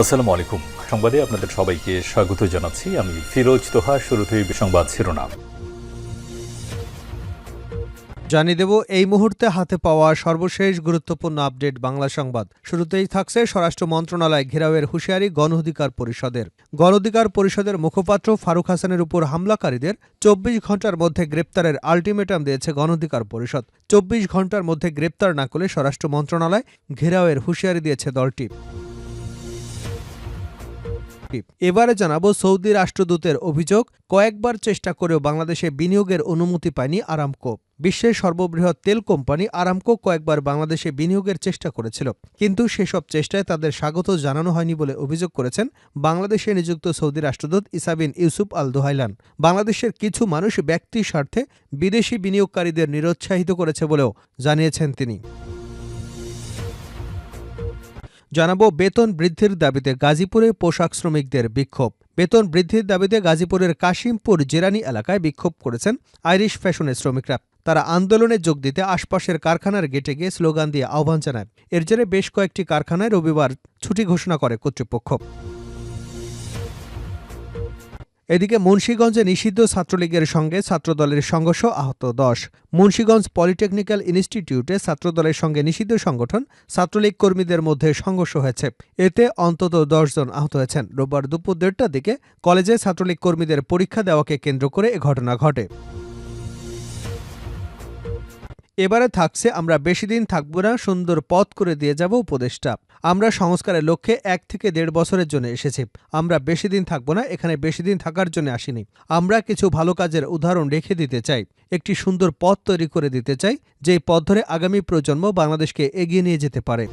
আসসালামু আলাইকুম সংবাদে আপনাদের সবাইকে স্বাগত জানাচ্ছি। আমি ফিরোজ তোহা, শুরুতেই সংবাদ শিরোনাম। জানিয়ে দেব, এই মুহূর্তে হাতে পাওয়া সর্বশেষ গুরুত্বপূর্ণ আপডেট বাংলা সংবাদ। শুরুতেই থাকছে স্বরাষ্ট্র মন্ত্রণালয় ঘেরাওয়ের হুঁশিয়ারি গণ অধিকার পরিষদের। গণ অধিকার পরিষদের মুখপাত্র ফারুক হাসানের উপর হামলাকারীদের চব্বিশ ঘণ্টার মধ্যে গ্রেপ্তারের আলটিমেটাম দিয়েছে গণ অধিকার পরিষদ। চব্বিশ ঘণ্টার মধ্যে গ্রেপ্তার না করলে স্বরাষ্ট্র মন্ত্রণালয় ঘেরাওয়ের হুঁশিয়ারি দিয়েছে দলটি। এবারে জানাব সৌদি রাষ্ট্রদূতের অভিযোগ, কয়েকবার চেষ্টা করেও বাংলাদেশে বিনিয়োগের অনুমতি পায়নি আরামকো। বিশ্বের সর্ববৃহৎ তেল কোম্পানি আরামকো কয়েকবার বাংলাদেশে বিনিয়োগের চেষ্টা করেছিল, কিন্তু সেসব চেষ্টায় তাদের স্বাগত জানানো হয়নি বলে অভিযোগ করেছেন বাংলাদেশে নিযুক্ত সৌদি রাষ্ট্রদূত ইসাবিন ইউসুফ আল দোহাইলান বাংলাদেশের কিছু মানুষ ব্যক্তি স্বার্থে বিদেশি বিনিয়োগকারীদের নিরুৎসাহিত করেছে বলেও জানিয়েছেন তিনি। জানাব বেতন বৃদ্ধির দাবিতে গাজীপুরে পোশাক শ্রমিকদের বিক্ষোভ। বেতন বৃদ্ধির দাবিতে গাজীপুরের কাশিমপুর জেরানি এলাকায় বিক্ষোভ করেছেন আইরিশ ফ্যাশনের শ্রমিকরা। তারা আন্দোলনে যোগ দিতে আশপাশের কারখানার গেটে গিয়ে স্লোগান দিয়ে আহ্বান জানায়। এর জেরে বেশ কয়েকটি কারখানায় রবিবার ছুটি ঘোষণা করে কর্তৃপক্ষ। এদিকে মুন্সীগঞ্জে নিষিদ্ধ ছাত্রলীগের সঙ্গে ছাত্রদলের সংঘর্ষ আহত দশ। মুন্সীগঞ্জ পলিটেকনিক্যাল ইনস্টিটিউটে ছাত্রদলের সঙ্গে নিষিদ্ধ সংগঠন ছাত্রলীগ কর্মীদের মধ্যে সংঘর্ষ হয়েছে। এতে অন্তত জন আহত হয়েছেন। রোববার দুপুর দেড়টার দিকে কলেজে ছাত্রলীগ কর্মীদের পরীক্ষা দেওয়াকে কেন্দ্র করে এ ঘটনা ঘটে। এবারে থাকছে, আমরা বেশি দিন থাকব না, সুন্দর পথ করে দিয়ে যাব উপদেষ্টা আমরা সংস্কারের লক্ষ্যে এক থেকে দেড় বছরের জন্য এসেছি। আমরা বেশি দিন থাকব না, এখানে বেশি দিন থাকার জন্য আসিনি। আমরা কিছু ভালো কাজের উদাহরণ রেখে দিতে চাই। একটি সুন্দর পথ তৈরি করে দিতে চাই, যেই পথ ধরে আগামী প্রজন্ম বাংলাদেশকে এগিয়ে নিয়ে যেতে পারে।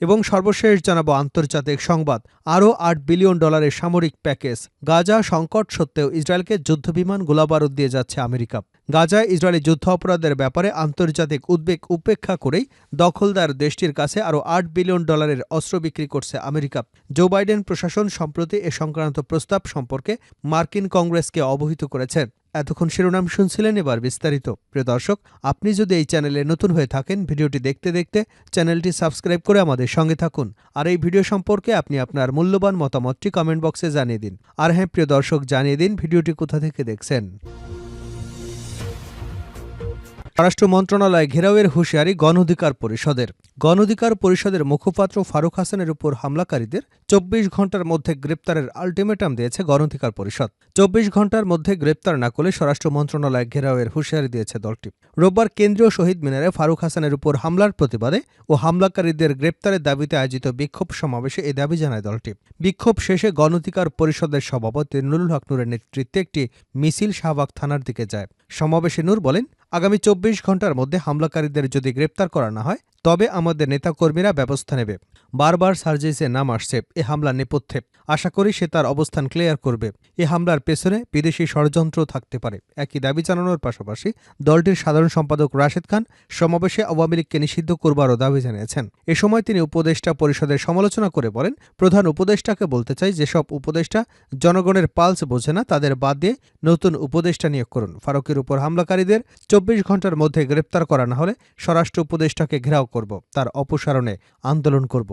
এবং সর্বশেষ জানাব আন্তর্জাতিক সংবাদ। আরও আট বিলিয়ন ডলারের সামরিক প্যাকেজ। গাজা সংকট সত্ত্বেও ইসরায়েলকে যুদ্ধবিমান গোলাবারুদ দিয়ে যাচ্ছে আমেরিকা। গাজায় ইসরায়েলি যুদ্ধ অপরাধের ব্যাপারে আন্তর্জাতিক উদ্বেগ উপেক্ষা করেই দখলদার দেশটির কাছে আরও আট বিলিয়ন ডলারের অস্ত্র বিক্রি করছে আমেরিকা। জো বাইডেন প্রশাসন সম্প্রতি এ সংক্রান্ত প্রস্তাব সম্পর্কে মার্কিন কংগ্রেসকে অবহিত করেছেন এতক্ষণ শিরোনাম শুনছিলেন এবার বিস্তারিত। প্রিয় দর্শক, আপনি যদি এই চ্যানেলে নতুন হয়ে থাকেন, ভিডিওটি দেখতে দেখতে চ্যানেলটি সাবস্ক্রাইব করে আমাদের সঙ্গে থাকুন। আর এই ভিডিও সম্পর্কে আপনি আপনার মূল্যবান মতামতটি কমেন্ট বক্সে জানিয়ে দিন। আর হ্যাঁ প্রিয় দর্শক, জানিয়ে দিন ভিডিওটি কোথা থেকে দেখছেন। স্বরাষ্ট্র মন্ত্রণালয় ঘেরাওয়ের হুঁশিয়ারি গণ অধিকার পরিষদের। গণ অধিকার পরিষদের মুখপাত্র ফারুক হাসানের উপর হামলাকারীদের চব্বিশ ঘণ্টার মধ্যে গ্রেপ্তারের আলটিমেটাম দিয়েছে গণ অধিকার পরিষদ। চব্বিশ ঘণ্টার মধ্যে গ্রেপ্তার না করলে স্বরাষ্ট্র মন্ত্রণালয় ঘেরাওয়ের হুঁশিয়ারি দিয়েছে দলটি। রোববার কেন্দ্রীয় শহীদ মিনারে ফারুক হাসানের উপর হামলার প্রতিবাদে ও হামলাকারীদের গ্রেপ্তারের দাবিতে আয়োজিত বিক্ষোভ সমাবেশে এ দাবি জানায় দলটি। বিক্ষোভ শেষে গণ অধিকার পরিষদের সভাপতি নুরুল হক নূরের নেতৃত্বে একটি মিছিল শাহবাগ থানার দিকে যায়। সমাবেশে নূর বলেন আগামী চব্বিশ ঘণ্টার মধ্যে হামলাকারীদের যদি গ্রেপ্তার করা না হয়, তবে আমাদের নেতাকর্মীরা ব্যবস্থা নেবে। বারবার সার্জিসে নাম আসছে এ হামলার নেপথ্যে। আশা করি সে তার অবস্থান ক্লিয়ার করবে। এ হামলার পেছনে বিদেশি ষড়যন্ত্র থাকতে পারে। একই দাবি জানানোর পাশাপাশি দলটির সাধারণ সম্পাদক রাশেদ খান সমাবেশে আওয়ামী লীগকে নিষিদ্ধ করবারও দাবি জানিয়েছেন। এ সময় তিনি উপদেষ্টা পরিষদের সমালোচনা করে বলেন, প্রধান উপদেষ্টাকে বলতে চাই, যেসব উপদেষ্টা জনগণের পালস বোঝে না, তাদের বাদ দিয়ে নতুন উপদেষ্টা নিয়োগ করুন। ফারুকের উপর হামলাকারীদের চব্বিশ ঘণ্টার মধ্যে গ্রেপ্তার করা না হলে স্বরাষ্ট্র উপদেষ্টাকে ঘেরাও করব, তার অপসারণে আন্দোলন করব।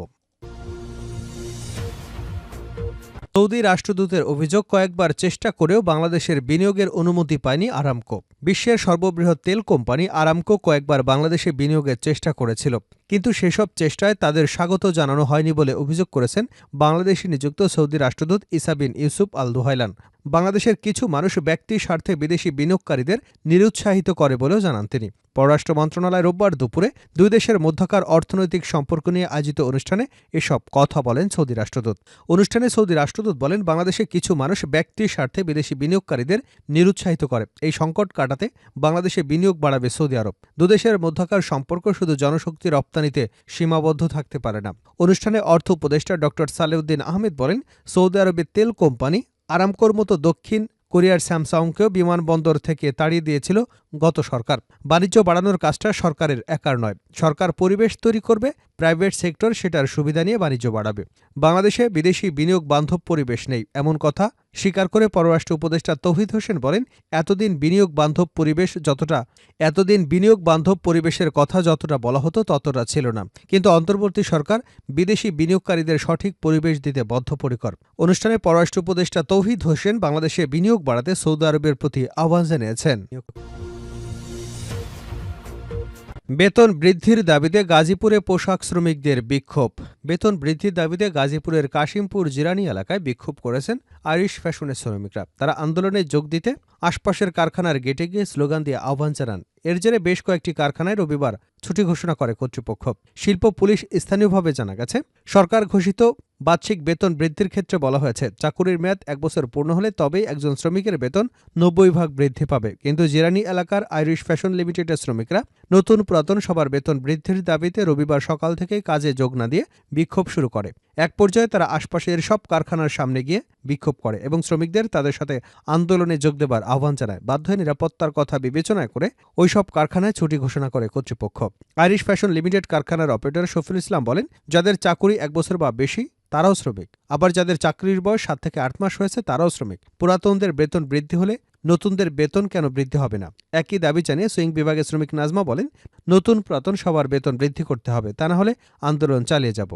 সৌদি রাষ্ট্রদূতের অভিযোগ, কয়েকবার চেষ্টা করেও বাংলাদেশের বিনিয়োগের অনুমতি পায়নি আরামকো। বিশ্বের সর্ববৃহৎ তেল কোম্পানি আরামকো কয়েকবার বাংলাদেশে বিনিয়োগের চেষ্টা করেছিল। কিন্তু সেসব চেষ্টায় তাদের স্বাগত জানানো হয়নি বলে অভিযোগ করেছেন বাংলাদেশে নিযুক্ত সৌদি রাষ্ট্রদূত ইসাবিন ইউসুফ আল দুহাইলান বাংলাদেশের কিছু মানুষ ব্যক্তি স্বার্থে বিদেশি বিনিয়োগকারীদের নিরুৎসাহিত করে বলেও জানান তিনি। পররাষ্ট্র মন্ত্রণালয় রোববার দুপুরে দুই দেশের মধ্যকার অর্থনৈতিক সম্পর্ক নিয়ে আয়োজিত অনুষ্ঠানে এসব কথা বলেন সৌদি রাষ্ট্রদূত। অনুষ্ঠানে সৌদি রাষ্ট্রদূত বলেন, বাংলাদেশে কিছু মানুষ ব্যক্তি স্বার্থে বিদেশি বিনিয়োগকারীদের নিরুৎসাহিত করে। এই সংকট কাটাতে বাংলাদেশে বিনিয়োগ বাড়াবে সৌদি আরব। দুদেশের মধ্যকার সম্পর্ক শুধু জনশক্তি রপ্তানিতে সীমাবদ্ধ থাকতে পারে না। অনুষ্ঠানে অর্থ উপদেষ্টা ড. সালেউদ্দিন আহমেদ বলেন, সৌদি আরবের তেল কোম্পানি আরামকোর মতো দক্ষিণ কোরিয়ার স্যামসাংকেও বিমানবন্দর থেকে তাড়িয়ে দিয়েছিল গত সরকার। বাণিজ্য বাড়ানোর কাজটা সরকারের একার নয়। সরকার পরিবেশ তৈরি করবে প্রাইভেট সেক্টর সেটার সুবিধা নিয়ে বাণিজ্য বাড়াবে। বাংলাদেশে বিদেশি বিনিয়োগ বান্ধব পরিবেশ নেই, এমন কথা স্বীকার করে পররাষ্ট্র উপদেষ্টা তৌহিদ হোসেন বলেন, এতদিন বিনিয়োগ বান্ধব পরিবেশ যতটা, এতদিন বিনিয়োগ বান্ধব পরিবেশের কথা যতটা বলা হতো ততটা ছিল না। কিন্তু অন্তর্বর্তী সরকার বিদেশি বিনিয়োগকারীদের সঠিক পরিবেশ দিতে বদ্ধপরিকর। অনুষ্ঠানে পররাষ্ট্র উপদেষ্টা তৌহিদ হোসেন বাংলাদেশে বিনিয়োগ বাড়াতে সৌদি আরবের প্রতি আহ্বান জানিয়েছেন। বেতন বৃদ্ধির দাবিতে গাজীপুরে পোশাক শ্রমিকদের বিক্ষোভ। বেতন বৃদ্ধির দাবিতে গাজীপুরের কাশিমপুর জিরানি এলাকায় বিক্ষোভ করেছেন আইরিশ ফ্যাশনের শ্রমিকরা। তারা আন্দোলনে যোগ দিতে আশপাশের কারখানার গেটে গিয়ে স্লোগান দিয়ে আহ্বান জানান। এর জেরে বেশ কয়েকটি কারখানায় রবিবার ছুটি ঘোষণা করে কর্তৃপক্ষ। শিল্প, পুলিশ স্থানীয়ভাবে জানা গেছে, সরকার ঘোষিত বার্ষিক বেতন বৃদ্ধির ক্ষেত্রে বলা হয়েছে, চাকুরির মেয়াদ এক বছর পূর্ণ হলে তবেই একজন শ্রমিকের বেতন নব্বই ভাগ বৃদ্ধি পাবে। কিন্তু জিরানি এলাকার আইরিশ ফ্যাশন লিমিটেডের শ্রমিকরা নতুন পুরাতন সবার বেতন বৃদ্ধির দাবিতে রবিবার সকাল থেকে কাজে যোগ না দিয়ে বিক্ষোভ শুরু করে। এক পর্যায়ে তারা আশপাশের সব কারখানার সামনে গিয়ে বিক্ষোভ করে এবং শ্রমিকদের তাদের সাথে আন্দোলনে যোগ দেবার আহ্বান জানায়। বাধ্য হয়ে নিরাপত্তার কথা বিবেচনায় করে ওইসব কারখানায় ছুটি ঘোষণা করে কর্তৃপক্ষ। আইরিশ ফ্যাশন লিমিটেড কারখানার অপারেটর শফিল ইসলাম বলেন, যাদের চাকুরি এক বছর বা বেশি, তারাও শ্রমিক। আবার যাদের চাকরির বয়স সাত থেকে আট মাস হয়েছে, তারাও শ্রমিক। পুরাতনদের বেতন বৃদ্ধি হলে নতুনদের বেতন কেন বৃদ্ধি হবে না? একই দাবি জানিয়ে সুইং বিভাগের শ্রমিক নাজমা বলেন, নতুন পুরাতন সবার বেতন বৃদ্ধি করতে হবে, তা না হলে আন্দোলন চালিয়ে যাব।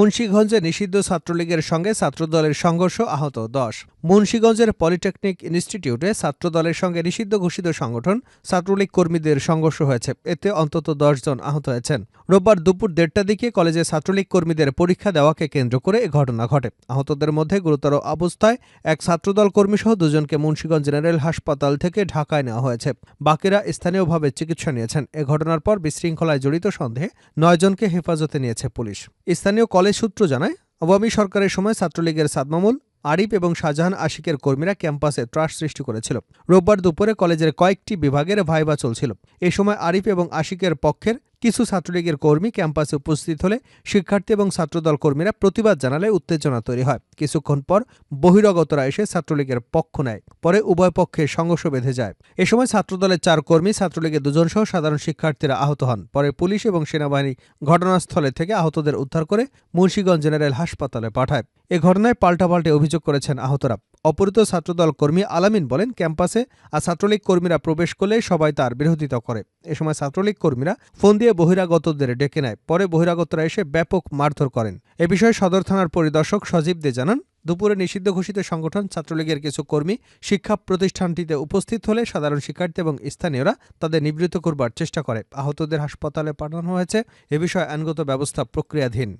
মুন্সীগঞ্জে নিষিদ্ধ ছাত্রলীগের সঙ্গে ছাত্রদলের সংঘর্ষ আহত দশ। মুন্সীগঞ্জের পলিটেকনিক ইনস্টিটিউটে ছাত্রদলের সঙ্গে নিষিদ্ধ ঘোষিত সংগঠন ছাত্রলীগ কর্মীদের সংঘর্ষ হয়েছে। এতে অন্তত দশ জন আহত হয়েছেন। রোববার দুপুর দেড়টার দিকে কলেজে ছাত্রলীগ কর্মীদের পরীক্ষা দেওয়াকে কেন্দ্র করে এ ঘটনা ঘটে। আহতদের মধ্যে গুরুতর অবস্থায় এক ছাত্রদল কর্মীসহ দুজনকে মুন্সীগঞ্জ জেনারেল হাসপাতাল থেকে ঢাকায় নেওয়া হয়েছে। বাকিরা স্থানীয়ভাবে চিকিৎসা নিয়েছেন। এ ঘটনার পর বিশৃঙ্খলায় জড়িত সন্দেহে নয়জনকে হেফাজতে নিয়েছে পুলিশ। স্থানীয় কলেজ সূত্র জানায়, আওয়ামী সরকারের সময় ছাত্রলীগের সাদমামুল আরিফ এবং শাহজাহান আশিকের কর্মীরা ক্যাম্পাসে ত্রাস সৃষ্টি করেছিল। রোববার দুপুরে কলেজের কয়েকটি বিভাগের ভাইবা চলছিল। এ সময় আরিফ এবং আশিকের পক্ষের কিছু ছাত্রলীগের কর্মী ক্যাম্পাসে উপস্থিত হলে শিক্ষার্থী এবং ছাত্রদল কর্মীরা প্রতিবাদ জানালে উত্তেজনা তৈরি হয়। কিছুক্ষণ পর বহিরাগতরা এসে ছাত্রলীগের পক্ষ নেয়, পরে উভয় পক্ষে সংঘর্ষ বেঁধে যায়। এ সময় ছাত্রদলের চার কর্মী, ছাত্রলীগের দুজন সহ সাধারণ শিক্ষার্থীরা আহত হন। পরে পুলিশ এবং সেনাবাহিনী ঘটনাস্থলে থেকে আহতদের উদ্ধার করে মুন্সীগঞ্জ জেনারেল হাসপাতালে পাঠায়। এ ঘটনায় পাল্টাপাল্টে অভিযোগ করেছেন আহতরা। অপহৃত ছাত্রদল কর্মী আলামিন বলেন, ক্যাম্পাসে আর ছাত্রলীগ কর্মীরা প্রবেশ করলে সবাই তার বিরোধিতা করে। এ সময় ছাত্রলীগ কর্মীরা ফোন দিয়ে বহিরাগতদের ডেকে নেয়। পরে বহিরাগতরা এসে ব্যাপক মারধর করেন। এ বিষয়ে সদর থানার পরিদর্শক সজীব দে জানান, দুপুরে নিষিদ্ধ ঘোষিত সংগঠন ছাত্রলীগের কিছু কর্মী শিক্ষা প্রতিষ্ঠানটিতে উপস্থিত হলে সাধারণ শিক্ষার্থী এবং স্থানীয়রা তাদের নিবৃত্ত করবার চেষ্টা করে। আহতদের হাসপাতালে পাঠানো হয়েছে। এ বিষয়ে আইনগত ব্যবস্থা প্রক্রিয়াধীন।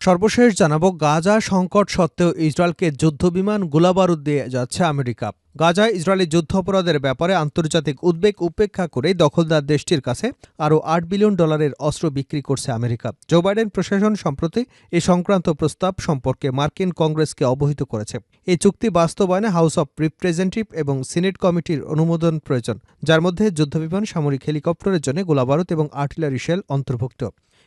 সর্বশেষ জানাব, গাজা সংকট সত্ত্বেও ইসরায়েলকে যুদ্ধবিমান গোলাবারুদ দিয়ে যাচ্ছে আমেরিকা। গাজায় ইসরায়েলি যুদ্ধাপরাধের ব্যাপারে আন্তর্জাতিক উদ্বেগ উপেক্ষা করে দখলদার দেশটির কাছে আরও আট বিলিয়ন ডলারের অস্ত্র বিক্রি করছে আমেরিকা। জো বাইডেন প্রশাসন সম্প্রতি এ সংক্রান্ত প্রস্তাব সম্পর্কে মার্কিন কংগ্রেসকে অবহিত করেছে। এই চুক্তি বাস্তবায়নে হাউস অব রিপ্রেজেন্টেটিভ এবং সিনেট কমিটির অনুমোদন প্রয়োজন, যার মধ্যে যুদ্ধবিমান, সামরিক হেলিকপ্টারের জন্য গোলাবারুদ এবং আর্টিলারি শেল অন্তর্ভুক্ত।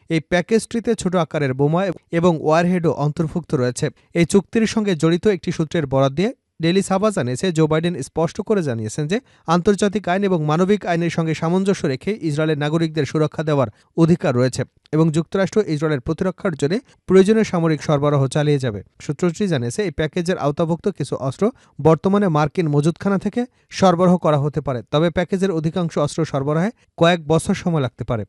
এই প্যাকেজটিতে ছোট আকারের বোমা এবং ওয়ারহেডও অন্তর্ভুক্ত রয়েছে। এই চুক্তির সঙ্গে জড়িত একটি সূত্রের বরাদ দিয়ে ডেলি সাবা জানিয়েছে জো বাইডেন স্পষ্ট করে জানিয়েছেন যে, আন্তর্জাতিক আইন এবং মানবিক আইনের সঙ্গে সামঞ্জস্য রেখে ইসরায়েলের নাগরিকদের সুরক্ষা দেওয়ার অধিকার রয়েছে এবং যুক্তরাষ্ট্র ইসরায়েলের প্রতিরক্ষার জন্য প্রয়োজনীয় সামরিক সরবরাহ চালিয়ে যাবে। সূত্রটি জানিয়েছে, এই প্যাকেজের আওতাভুক্ত কিছু অস্ত্র বর্তমানে মার্কিন মজুদখানা থেকে সরবরাহ করা হতে পারে, তবে প্যাকেজের অধিকাংশ অস্ত্র সরবরাহে কয়েক বছর সময় লাগতে পারে।